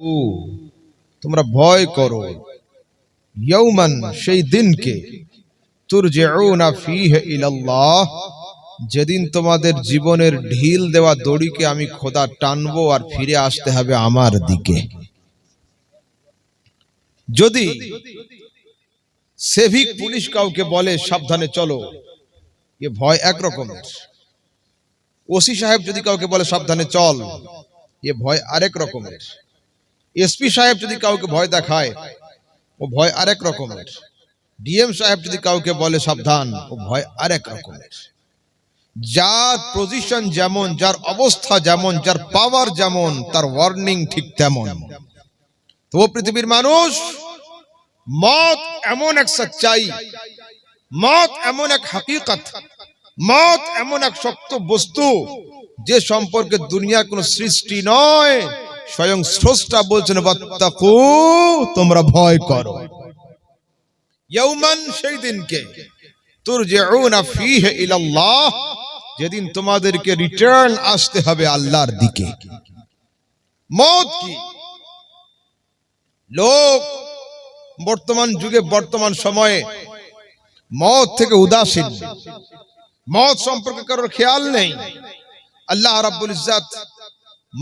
ও, তোমরা ভয় করো। ইয়ৌমান সেই দিনকে যেদিন তোমাদের জীবনের ঢিল দেওয়া দড়িকে আমি খোদা টানবো আর ফিরে আসতে হবে আমার দিকে। যদি সেভিক পুলিশ কাউকে বলে, সাবধানে চলো, এ ভয় এক রকমের ওসি সাহেব যদি কাউকে বলে, সাবধানে চল, এ ভয় আরেক রকমের। এসপি সাহেব যদি কাউকে ভয় দেখায়, ও ভয় আরেক রকমের। ডিএম সাহেব যদি কাউকে বলে সাবধান, ও ভয় আরেক রকমের। যার পজিশন যেমন, যার অবস্থা যেমন, যার পাওয়ার যেমন, তার ওয়ার্নিং ঠিক তেমন। তো পৃথিবীর মানুষ, মত এমন এক সচ্চাই, মত এমন এক হাকিকত, মত এমন এক শক্ত বস্তু, যে সম্পর্কে দুনিয়ার কোনো সৃষ্টি নয়। স্বয়ং স্রষ্টা বলছেন বাত্তাকু তোমরা ভয় করো। ইয়ৌমান সেই দিনকে তুরজিউনা ফিহে ইলাল্লাহ, যেদিন তোমাদেরকে রিটার্ন আসতে হবে আল্লাহর দিকে। মত কি? লোক বর্তমান যুগে, বর্তমান সময়ে মত থেকে উদাসীন। মত সম্পর্কে কারোর খেয়াল নেই। আল্লাহ রাব্বুল ইজ্জাত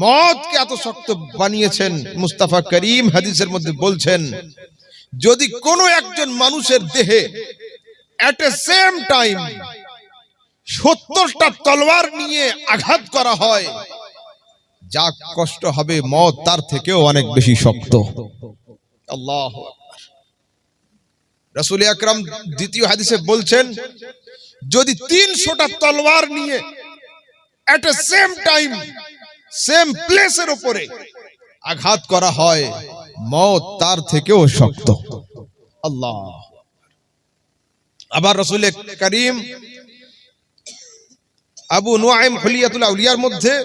মতকে এত শক্ত বানিয়েছেন মুস্তাফা করিম হাদিসের মধ্যে বলছেন, যদি কোনো একজন মানুষের দেহে সেম টাইম সত্তরটা তলোয়ার নিয়ে আঘাত করা হয়, যা কষ্ট হবে মত তার থেকেও অনেক বেশি শক্ত। আল্লাহ রসুল আকরাম দ্বিতীয় হাদিসে বলছেন, যদি তিনশোটা তলোয়ার নিয়ে সেম টাইম সেম প্লেসের উপরে আঘাত করা হয় মত তার থেকেও শক্ত। আল্লাহ। আবার রসুল করিম আবু নুআইম হুলিয়াতুল আউলিয়ার মধ্যে,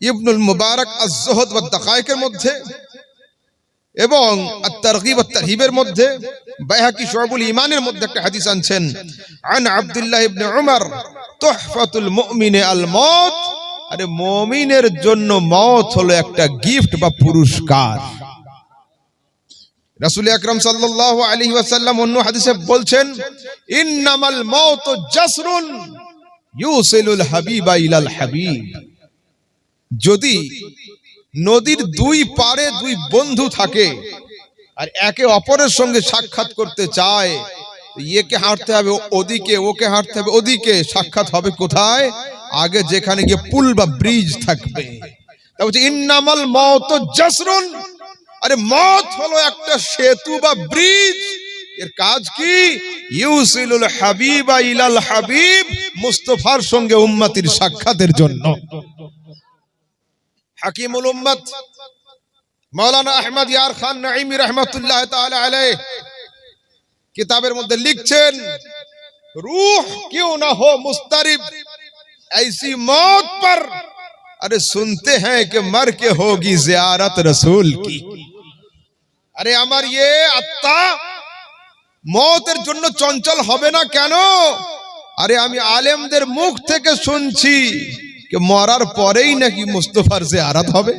ইবনুল মুবারক আজ-জুহদ ওয়া দাকায়েকের মধ্যে এবং আত-তারগিব ওয়াত-তারহিবের মধ্যে বাইহাকি শুআবুল ঈমানের মধ্যে একটা হাদিস আনছেন, আন আব্দুল্লাহ ইবনে উমর, তুহফাতুল মুমিনে আল মউত আরে মমিনের জন্য মত হলো একটা গিফট বা পুরস্কার। রাসূল আকরাম সাল্লাল্লাহু আলাইহি ওয়াসাল্লাম অন্য হাদিসে বলছেন, ইন্নামাল মাউতু জাসরুন ইউসিলুল হাবিবা ইলাল হাবিব। যদি নদীর দুই পারে দুই বন্ধু থাকে আর একে অপরের সঙ্গে সাক্ষাৎ করতে চায় একে হাঁটতে হবে ওদিকে, ওকে হাঁটতে হবে ওদিকে, সাক্ষাৎ হবে কোথায়? আগে যেখানে গিয়ে পুল বা ব্রিজ থাকবে। ইন্নামাল মত জসরুন। আরে মত হলো একটা সেতু বা ব্রিজ। এর কাজ কি? ইউসিলুল হাবিব ইলাল হাবিব মুস্তফার সঙ্গে উম্মাতির সাক্ষাতের জন্য। হাকিমুল উম্মত, মাওলানা আহমদ ইয়ার খান নাইমি রাহমাতুল্লাহ তাআলা আলাইহি কিতাবের মধ্যে লিখছেন, রূহ কিউ না হো মুস্তারিব। ऐसी मौत पर अरे सुनते हैं कि मर के होगी जियारत रसूल की আরে আমার ইয়ে আত্মা মতের জন্য চঞ্চল হবে না কেন আরে আমি আলেমদের মুখ থেকে শুনছি যে মরার পরেই নাকি মুস্তফার যে আরাত হবে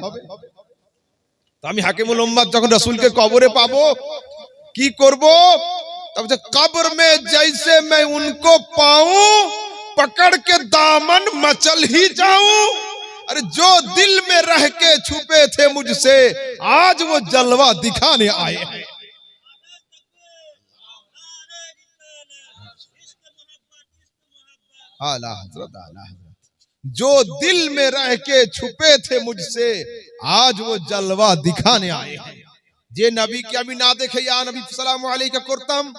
তো আমি হাকিমুল উম্মাদ যখন রসুলকে কবরে পাবো কি করব तब कब्र में जैसे मैं उनको पाऊं पकड़ के दामन मचल ही जाऊँ। अरे जो दिल में रह के छुपे थे मुझसे, आज वो जलवा दिखाने आए हैं। आला हज़रत आला हज़रत। जो दिल में रह के छुपे थे मुझसे, आज वो जलवा दिखाने आए हैं। जे नबी क्या भी ना देखे, या नबी, सलाम का कुर्तम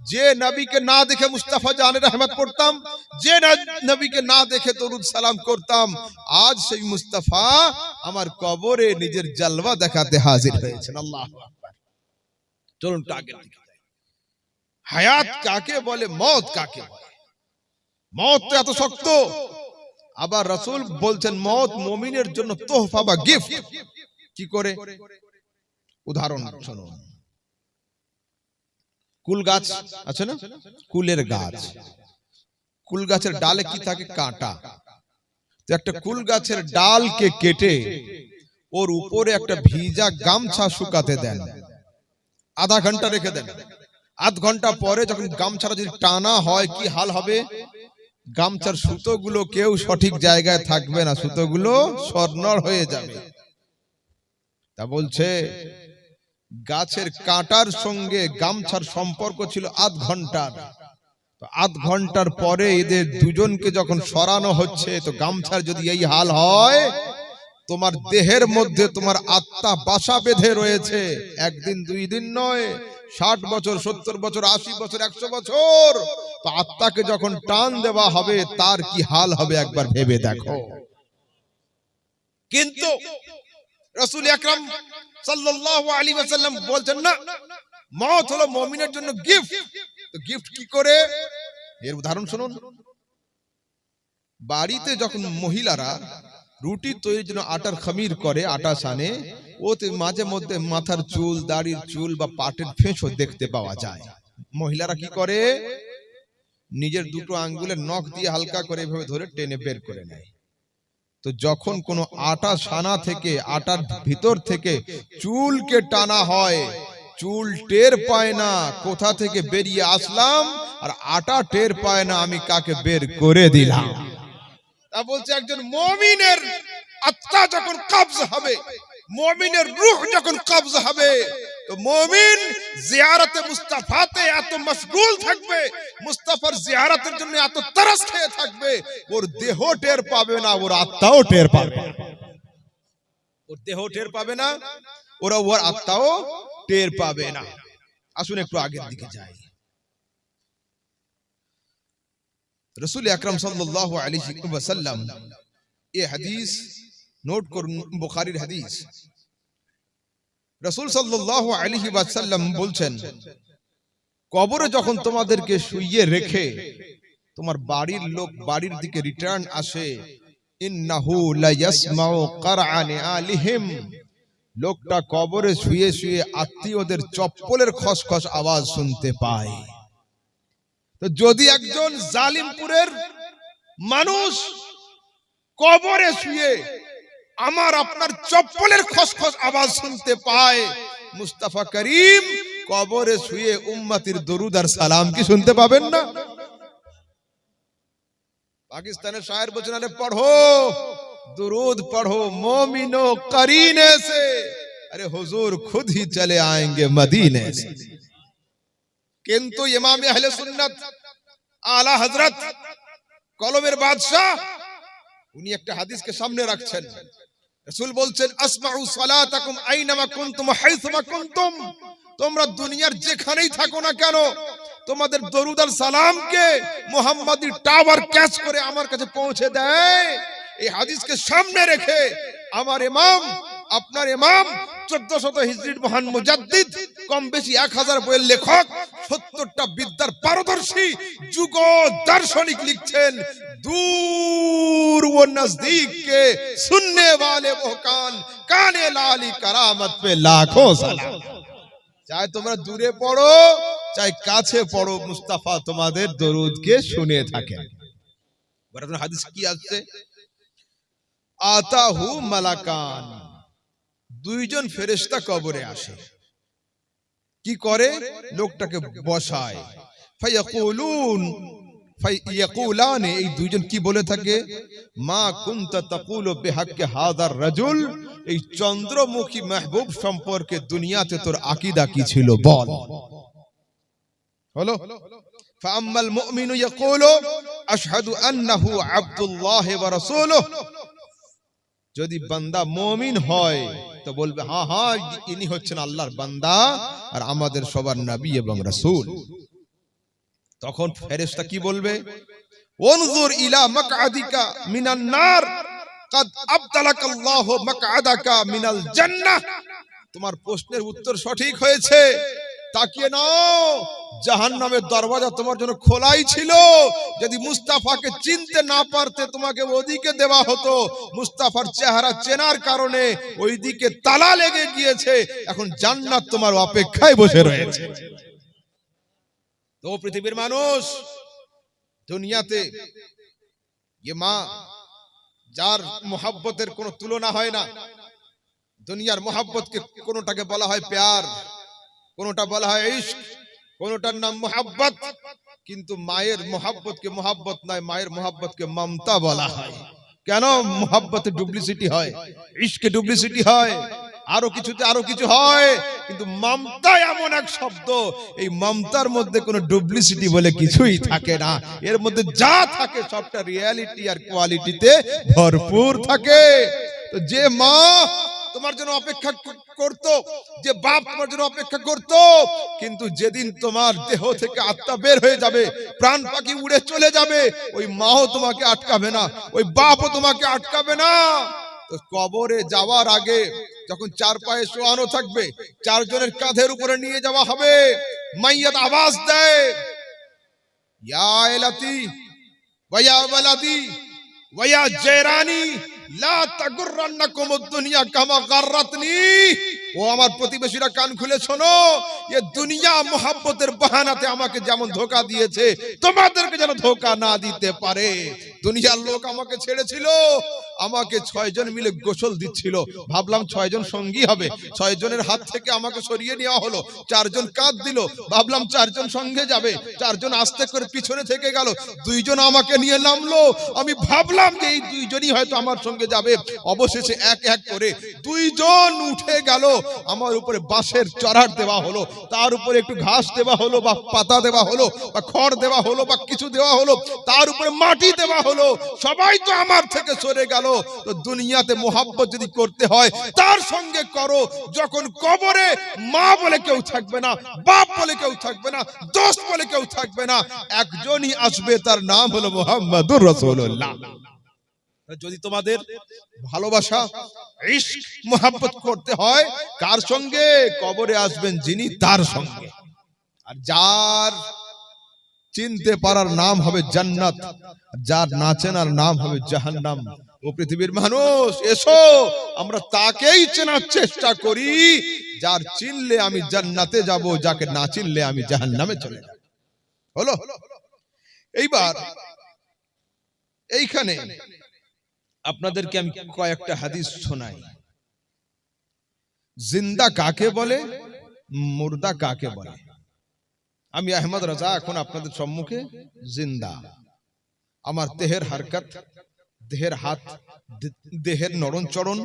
যে নবীকে না দেখে মুস্তাফা জানে রহমত পড়তাম, যে নবীকে না দেখে দরুদ সালাম করতাম, আজ সেই মুস্তাফা আমার কবরে নিজের জলওয়া দেখাতে হাজির হয়েছেন। আল্লাহ চলুন হায়াত কাকে বলে? মত কাকে বলে? মত তো এত শক্ত। আবার রাসূল বলছেন, মত মুমিনের জন্য তোহফা বা গিফট। কি করে? উদাহরণ শুনুন। কুল গাছ আছে না? কুলের গাছ। কুল গাছের ডালে কি থাকে? কাঁটা। একটা কুল গাছের ডালকে কেটে ওর উপরে একটা ভিজা গামছা শুকাতে দেন। আধা ঘণ্টা রেখে দেন। আধ ঘণ্টা পরে যখন গামছাটা যদি টানা হয়, কি হাল হবে? গামছার সুতোগুলো কেউ সঠিক জায়গায় থাকবে না। সুতোগুলো স্বর্ণর হয়ে যাবে। তা বলছে গাছের কাঁটার সঙ্গে গামছার সম্পর্ক ছিল আধ ঘণ্টার। আধ ঘণ্টার পরে এদের দুজনকে যখন সরানো হচ্ছে, তো গামছার যদি এই হাল হয়, তোমার দেহের মধ্যে তোমার আত্মা বাসা বেঁধে রয়েছে। একদিন, দুই দিন নয়, ষাট বছর, সত্তর বছর, আশি বছর, একশো বছর। তো আত্মাকে যখন টান দেওয়া হবে, তার কি হাল হবে একবার ভেবে দেখো। কিন্তু রসুল আকরাম সাল্লাল্লাহু আলাইহি ওয়াসাল্লাম বলছেন, না, মত হলো মুমিনের জন্য গিফট তো গিফট কি করে? এর উদাহরণ শুনুন। বাড়িতে যখন মহিলারা রুটি তৈরির জন্য আটার খামির করে, আটা সানে, ওতে মাঝে মধ্যে মাথার চুল, দাড়ির চুল বা পাটের ফেঁসও দেখতে পাওয়া যায়। মহিলারা কি করে? নিজের দুটো আঙ্গুলের নখ দিয়ে হালকা করে এভাবে ধরে টেনে বের করে নেয়। তো যখন কোনো আটা সানা থেকে আটার ভিতর থেকে চুলকে টানা হয় চুল টের পায় না কোথা থেকে বেরিয়ে আসলাম আর আটা টের পায় না আমি কাকে বের করে দিলাম। তা বলছে একজন মমিনের আত্মা যখন কবজ হবে মমিনের রূহ যখন কবজ হবে তো মমিন জিয়ারতে মুস্তাফাতে এত মশগুল থাকবে মুস্তাফার জিয়ারতের জন্য এত তরস খেয়ে থাকবে ওর দেহ টের পাবে না ওর আত্মাও টের পাবে না। ওর দেহ টের পাবে না ওরা ওর আত্মাও টের পাবে না আসুন একটু আগের দিকে যাই রসুল আকরম সাল্লাল্লাহু আলাইহি ওয়াসাল্লাম এই হাদিস নোট করুন বুখারীর হাদিস রসুল সাল্লাল্লাহু আলাইহি ওয়াসাল্লাম বলছেন কবরে যখন তোমাদেরকে শুইয়ে রেখে তোমার বাড়ির লোক বাড়ির দিকে রিটার্ন আসে লোকটা কবরে শুয়ে শুয়ে আত্মীয়দের চপ্পলের খসখস আওয়াজ শুনতে পায়। তো যদি একজন জালিমপুরের মানুষ কবরে শুয়ে আমার আপনার চপ্পলের খসখস আওয়াজ শুনতে পায়। মুস্তাফা করিম কবরে শুয়ে উম্মাতির দরুদ আর সালাম কি শুনতে পাবেন না? পাকিস্তানের শায়ের বলছেন আরে পড়ো, দুরুদ পড়ো মোমিনো করিনে সে। আরে হুজুর, খুদ হি চলে আয়েঙ্গে মদিনে সে। কিন্তু ইমাম আহলে সুন্নাত, আলা হযরত কলমের বাদশাহ, উনি একটা হাদিসকে সামনে রাখছেন। রাসূল বলছেন, আসমাউ সালাতাকুম আইনামা কুনতুম হাইসুমা কুনতুম। তোমরা দুনিয়ার যেখানেই থাকো না কেন, তোমাদের দরুদ আর সালামকে মোহাম্মদী টাওয়ার ক্যাচ করে আমার কাছে পৌঁছে দেয়। এই হাদিসকে সামনে রেখে আমার ইমাম, আপনার ইমাম চোদ্দ শত হিজরির মহান মুজাদ্দিদ কম বেশি এক হাজার বইয়ের লেখক সত্তরটা বিদ্যার পারদর্শী যুগ দার্শনিক লিখছেন दूर वो नजदीक के सुनने वाले वो कान काने लाली करामत पे लाखों सलाम চাই তোমরা দূরে পড়ো চাই কাছে পড়ো মুস্তাফা তোমাদের দরুদকে শুনে থাকেন বরাবর হাদিস কি আসছে আতাহু মালাকান দুইজন ফেরেশতা কবরে আসে কি করে লোকটাকে বসায় ফায়াকুলুন ফায়াকুলান এই দুইজন কি বলে থাকে মা কুনতা তাকুলু বিহাক্কি হাদার রাজুল এই চন্দ্রমুখী মাহবুব সম্পর্কে দুনিয়াতে তোর আকীদা কি ছিল বল হলো فأما المؤمن يقول أشهد أنه عبد الله ورسوله যদি বান্দা মমিন হয় তো বলবে হ্যাঁ হ্যাঁ ইনি হচ্ছেন আল্লাহর বান্দা আর আমাদের সবার নবী এবং রাসূল। তখন ফেরেশতা কি বলবে? ওনজুর ইলা মাকআদিকা মিনান নার, কাদ আবতালাকা আল্লাহ মাকআদাকা মিনাল জান্নাহ। তোমার প্রশ্নের উত্তর সঠিক হয়েছে। তাকিয়ে নাও। জাহান্নামের দরওয়াজা তোমার জন্য খোলাই ছিল। যদি মুস্তাফাকে চিনতে না পারতে তোমাকে ওদিকে দেওয়া হতো, মুস্তাফার চেহারা চেনার কারণে ওইদিকে তালা লেগে গিয়েছে। এখন জান্নাত তোমার অপেক্ষায় বসে রয়েছে। তো পৃথিবীর মানুষ, দুনিয়াতে ये মা, যার মোহাব্বতের কোনো তুলনা হয় না, দুনিয়ার মোহাব্বতকে কোনোটাকে বলা হয় প্যার, কোনোটা বলা হয় ইশক কোনোটার নাম মোহাব্বত, কিন্তু মায়ের মোহাব্বতকে মোহাব্বত নয়, মায়ের মোহাব্বতকে মমতা বলা হয়। কেন মোহাব্বতে ডুপ্লিসিটি হয়? ইশকে ডুপ্লিসিটি হয়? আরও কিছুতে আরও কিছু হয়, কিন্তু মমতা এমন এক শব্দ, এই মমতার মধ্যে কোনো ডুপ্লিসিটি বলে কিছুই থাকে না। এর মধ্যে যা থাকে, সবটা রিয়ালিটি আর কোয়ালিটিতে ভরপুর থাকে। তো যে মা তোমার জন্য অপেক্ষা করতো, যে বাপ তোমার জন্য অপেক্ষা করতো, কিন্তু যেদিন তোমার দেহ থেকে আত্মা বের হয়ে যাবে, প্রাণ পাখি উড়ে চলে যাবে, ওই মাও তোমাকে আটকাবে না, ওই বাপও তোমাকে আটকাবে না। কবরে যাওয়ার আগে যখন চার পায়ে শোয়ানো থাকবে, চারজনের কাঁধের উপরে নিয়ে যাওয়া হবে, মাইয়াত আওয়াজ দেয়, ইয়া এলাতি, ওয়া ওয়ালাদি, ওয়া জেরানি লা তাগুররান্নাকুম দুনিয়া কামা গাররাতনি ও আমার প্রতিবেশীরা কান খুলে শোনো, এ দুনিয়া মোহাব্বতের বাহানাতে আমাকে যেমন ধোকা দিয়েছে, তোমাদেরকে যেন ধোকা না দিতে পারে। দুনিয়ার লোক আমাকে ছেড়েছিল, আমাকে ছয়জন মিলে গোসল দিচ্ছিল। ভাবলাম ছয়জন সঙ্গী হবে, ছয়জনের হাত থেকে আমাকে সরিয়ে নেওয়া হলো, চারজন কাঁধ দিল, ভাবলাম চারজন সঙ্গে যাবে, চারজন আস্তে করে পিছনে থেকে গেল, দুইজন আমাকে নিয়ে নামলো। আমি ভাবলাম যে এই দুইজনই হয়তো আমার সঙ্গে যাবে। অবশেষে এক এক করে দুইজন উঠে গেল। আমার উপরে বাঁশের চড়ার দেওয়া হলো, তার উপরে একটু ঘাস দেওয়া হলো, বা পাতা দেওয়া হলো, বা খড় দেওয়া হলো, বা কিছু দেওয়া হলো, তার উপরে মাটি দেওয়া হলো, সবাই তো আমার থেকে সরে গেল। তো দুনিয়াতে মোহাব্বত যদি করতে হয়, তার সঙ্গে করো। যখন কবরে মা বলে কেউ থাকবে না, বাপ বলে কেউ থাকবে না, দোস্ত বলে কেউ থাকবে না, একজনই আসবে, তার নাম হলো মোহাম্মদুর রসুল্লাহ যদি তোমাদের ভালোবাসা মোহাব্বত করতে হয় কার সঙ্গে? কবরে আসবেন যিনি তার সঙ্গে। আর যার চিনতে পারার নাম হবে জান্নাত যার না চেনার নাম হবে জাহান্নাম। ও পৃথিবীর মানুষ এসো আমরা তাকেই চেনার চেষ্টা করি। যার চিনলে আমি জান্নাতে যাব যাকে না চিনলে আমি জাহান্নামে চলে যাব। হলো? এইবার এইখানে আপনাদেরকে আমি কয়েকটা হাদিস শোনাই। জিন্দা কাকে বলে? মুর্দা কাকে বলে? আমি আহমদ রাজা এখন আপনাদের সম্মুখে জিন্দা। আমার দেহের হারকাত দেহের হাত দেহের নরণচরণ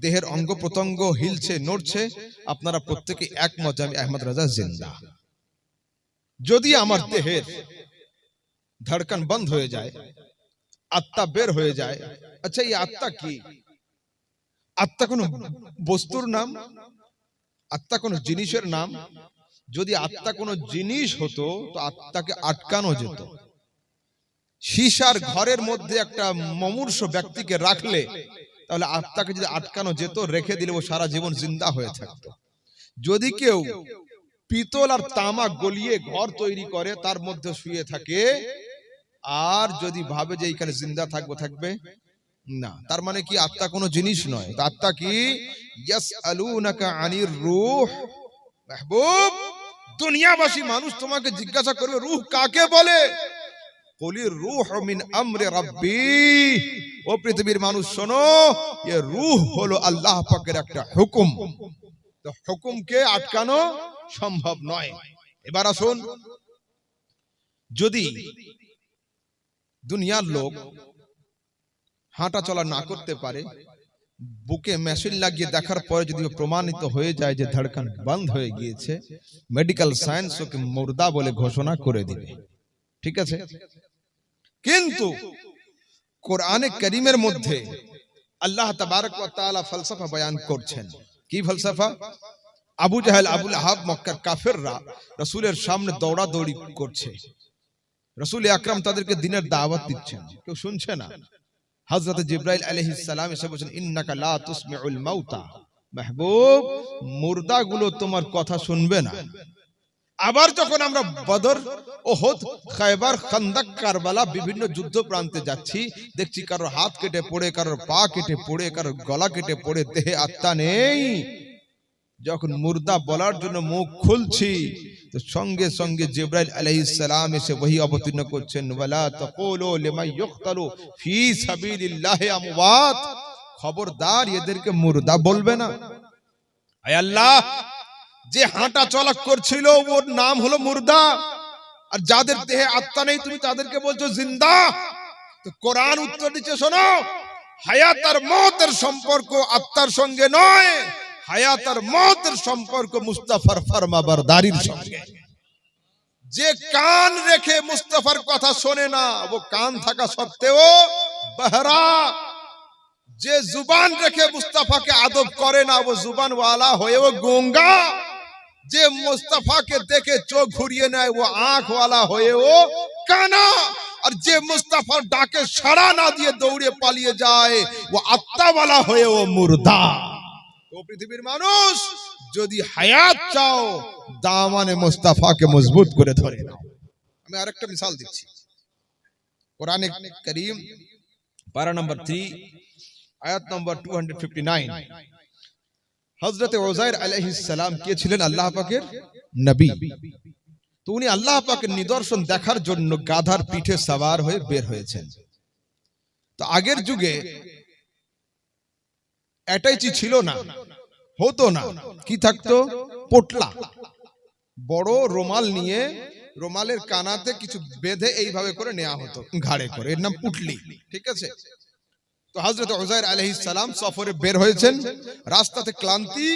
দেহের অঙ্গ প্রত্যঙ্গ হিলছে নড়ছে আপনারা প্রত্যেকে একমত যে আমি আহমদ রাজা জিন্দা। যদি আমার দেহের ধড়কন বন্ধ হয়ে যায় আত্মা বের হয়ে যায় আচ্ছা এই আত্মা কি? আত্মা কোন বস্তুর নাম? আত্মা কোন জিনিসের নাম? যদি আত্মা কোনো জিনিস হতো, তো আত্মাকে আটকানো যেত। সীসার ঘরের মধ্যে একটা মমূর্ষ ব্যক্তিকে রাখলে, তাহলে আত্মাকে যদি আটকানো যেত, রেখে দিলে ও সারা জীবন জিন্দা হয়ে থাকতো। যদি কেউ পিতল আর তামা গলিয়ে ঘর তৈরি করে, তার মধ্যে শুয়ে থাকে, আর যদি ভাবে যে এইখানে জিন্দা থাকব, থাকবে? না। তার মানে কি আত্মা কোনো জিনিস নয়। আত্মা কি? মাহবুব, দুনিয়াবাসী মানুষ তোমাকে জিজ্ঞাসা করবে, রূহ কাকে বলে? রূহ মিন ও পৃথিবীর মানুষ, শোনো, এ রূহ হলো আল্লাহ একটা হুকুম। তো হুকুমকে আটকানো সম্ভব নয়। এবার আসুন, যদি দুনিয়ার লোক হাঁটা চলা না করতে পারে। বুকে মেশিন লাগিয়ে দেখার পরে যদি প্রমাণিত হয়ে যায় যে ধড়কন বন্ধ হয়ে গিয়েছে মেডিকেল সায়েন্স ওকে মুর্দা বলে ঘোষণা করে দিবে। ঠিক আছে? কিন্তু কোরআনে করিমের মধ্যে আল্লাহ তাবারক ওয়া তাআলা ফলসফা বয়ান করছেন। কি ফলসফা? আবু জাহেল, আবুল আহাব, মক্কার কাফেররা রসুলের সামনে দৌড়াদৌড়ি করছে। রসুল আকরাম তাদেরকে দিনের দাওয়াত দিচ্ছেন। কেউ শুনছে না? হযরত জিব্রাইল আলাইহিস সালাম এসে বলেন ইন্নাকা লা তুসমিউল মাউতা। মাহবুব মুর্দাগুলো তোমার কথা শুনবে না। আবার যখন আমরা বদর ওহদ খায়বার খান্দাক কারবালা বিভিন্ন যুদ্ধ প্রান্তে যাচ্ছি দেখছি কারোর হাত কেটে পড়ে কারোর পা কেটে পড়ে কারোর গলা কেটে পড়ে দেহে আত্মা নেই। যখন মুর্দা বলার জন্য মুখ খুলছি সঙ্গে সঙ্গে জিব্রাইল আলাইহিস সালাম এসে ওহী অবতীর্ণ করছেন, ওয়ালা তাকুলু ফি আমওয়াত। খবরদার এদেরকে মুর্দা বলবে না। আল্লাহ, যে হাঁটা চলা করছিল ওর নাম হলো মুর্দা। আর যাদের দেহে আত্মা নেই, তুমি তাদেরকে বলছো জিন্দা। তো কোরআন উত্তর দিচ্ছে, শোনো, হায়াত আর মতের সম্পর্ক আত্মার সঙ্গে নয়। হায়াত আর মতের সম্পর্ক মুস্তাফার ফরমাবারদারির সঙ্গে। যে কান রেখে মুস্তাফার কথা শোনে না, ও কান থাকা সত্ত্বেও বহরা। যে জুবান রেখে মুস্তাফাকে আদব করে না, ও জুবান ওয়ালা হয়েও গঙ্গা। যে মুস্তাফাকে দেখে চোখ ঘুরিয়ে নেয়, ও আঁখ ওয়ালা হয়েও কানা। আর যে মুস্তাফার ডাকে সাড়া না দিয়ে দৌড়ে পালিয়ে যায়, ও আত্মাওয়ালা হয়েও মুর্দা। ও পৃথিবীর মানুষ, যদি হায়াত চাও দামানে মুস্তাফাকে মজবুত করে ধরে নাও। আমি আরেকটা মিসাল দিচ্ছি। কোরআনে করিম, পারা নম্বর থ্রি আয়াত নম্বর টু হজরত কে ছিলেন? আল্লাহ পাকের নবী। তো উনি আল্লাহ পাকের নিদর্শন দেখার জন্য গাধার পিঠে সওয়ার হয়ে বের হয়েছেন। তো আগের যুগে অ্যাটাইচি ছিল না? হতো না। কি থাকতো? পোটলা। বড় রোমাল নিয়ে রোমালের কানাতে কিছু বেঁধে এইভাবে করে নেওয়া হতো, ঘাড়ে করে। এর নাম পুটলি, ঠিক আছে? তো হজরত ওজাইর আলহিস সালাম সফরে বের হয়েছেন। রাস্তাতে ক্লান্তি,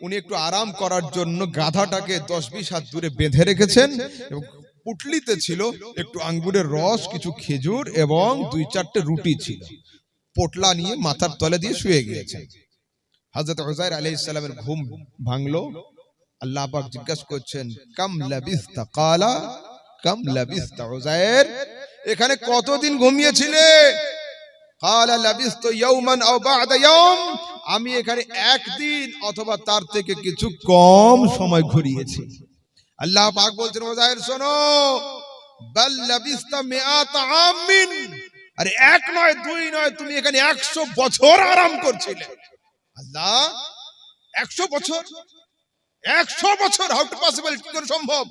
উনি একটু আরাম করার জন্য গাধাটাকে দশ বিশ হাত দূরে বেঁধে রেখেছেন। এবং পুটলিতে ছিল একটু আঙ্গুরের রস, কিছু খেজুর এবং দুই চারটে রুটি ছিল। পোটলা নিয়ে মাথার তলে দিয়ে শুয়ে গিয়েছেন হজরত ওজাইর আলহিস সালামের ঘুম ভাঙলো। আল্লাহ পাক জিজ্ঞাসা করছেন, কাম লাবিস্তা? কালা, কাম লাবিস্তা ওজাইর এখানে কতদিন ঘুমিয়েছিলে? কালা লাবিস্তু ইয়াওমান আও বা'দা ইয়াওম আমি এখানে একদিন অথবা তার থেকে কিছু কম সময় ঘুরিয়েছি। আল্লাহ পাক বলছেন ওজাইর শোনো, বাল লাবিস্তা মিআত আমিন। আরে এক নয়, দুই নয়, তুমি এখানে একশো বছর আরাম করছিলে। আল্লাহ, একশো বছর? একশো বছর হাউ টু পসিবল কি করে সম্ভব?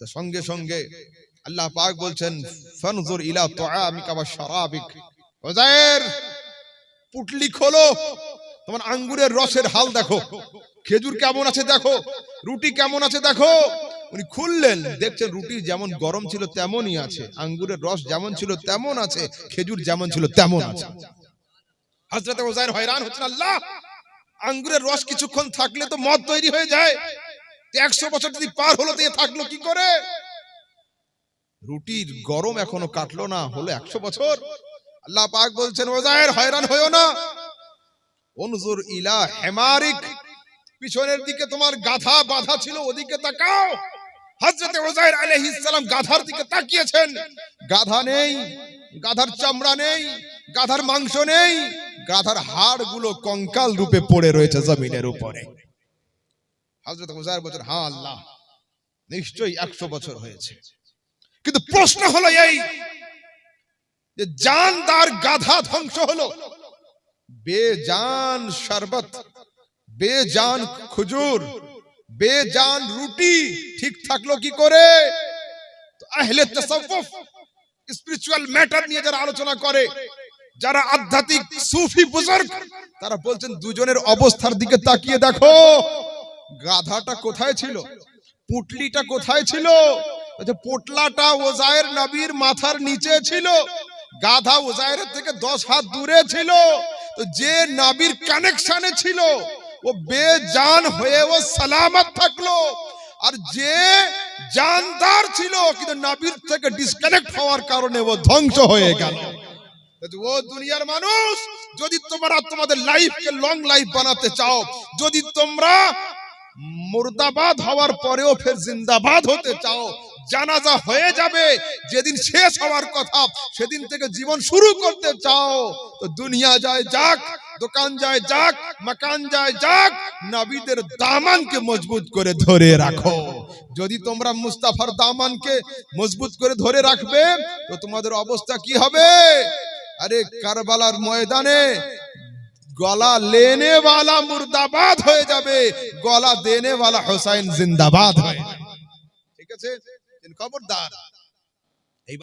তো সঙ্গে সঙ্গে আল্লাহ পাক বলছেন, ফানজুর ইলা তুআমিকা ওয়া শারাবিক। ওজায়ের পুটলি খোলো, তোমার আঙ্গুরের রসের হাল দেখো। খেজুর কেমন আছে দেখো, রুটি কেমন আছে দেখো। উনি খুললেন, দেখছেন রুটি যেমন গরম ছিল তেমনই আছে, আঙ্গুরের রস যেমন ছিল তেমন আছে, খেজুর যেমন ছিল তেমন আছে। হযরত ওজায়ের হয়রান হচ্ছেন, আল্লাহ, আঙ্গুরের রস কিছুক্ষণ থাকলে তো মদ তৈরি হয়ে যায়। একশো বছর যদি পার হলো দিয়ে থাকল কি করে? রুটির গরম এখনও কাটলো না, হলো একশো বছর। আল্লাহ পাক বলছেন ওজায়ের হয়রান হয়েও না। অনুজুর ইলা হেমারিক, পিছনের দিকে তোমার গাধা বাধা ছিল, ওদিকে তাকাও। হযরতে ওজায়ের আলাইহিস সালাম গাধার দিকে তাকিয়েছেন। গাধা নেই, গাধার চামড়া নেই, গাধার মাংস নেই, গাধার হাড়গুলো কঙ্কাল রূপে পড়ে রয়েছে জমিনের উপরে। বলছেন হ্যাঁ আল্লাহ, নিশ্চয়ই একশো বছর হয়েছে। কিন্তু প্রশ্ন হলো এই যে জানদার গাধা ধ্বংস হলো। বেজান শরবত বেজান খুজুর বেজান রুটি ঠিক থাকল কি করে? আহলে স্পিরিচুয়াল ম্যাটার নিয়ে যারা আলোচনা করে, যারা আধ্যাত্মিক সুফি বুজুর্গ, তারা বলছেন, দুজনের অবস্থার দিকে তাকিয়ে দেখো, গাধাটা কোথায় ছিল? পুটলিটা কোথায় ছিল? পোটলাটা ওজায়ের নবীর মাথার নিচে ছিল, গাধা ওজায়ের থেকে দশ হাত দূরে ছিল, তো যে নাবির কানেকশনে ছিল ও বেজান হয়ে ও সালামত থাকল। আর যে জানদার ছিল, কিন্তু নাবির থেকে ডিসকানেক্ট হওয়ার কারণে ও ধ্বংস হয়ে গেল। ও দুনিয়ার মানুষ, যদি তোমরা তোমাদের লাইফকে লং লাইফ বানাতে চাও, যদি তোমরা মুর্দাবাদ হওয়ার পরেও ফের জিন্দাবাদ হতে চাও জানাজা হয়ে যাবে যেদিন শেষ হওয়ার কথা সেদিন থেকে জীবন শুরু করতে চাও তো দুনিয়া যায় যাক দোকান যায় যাক মাকান যায় যাক নবীদের দামানকে মজবুত করে ধরে রাখো যদি তোমরা মুস্তাফার দামানকে মজবুত করে ধরে রাখবে তো তোমাদের অবস্থা কি হবে আরে কারবালার ময়দানে গলা লেনে वाला মুর্দাবাদ হয়ে যাবে গলা দেনে वाला হোসাইন জিন্দাবাদ হয়ে যাবে ঠিক আছে খবরদার।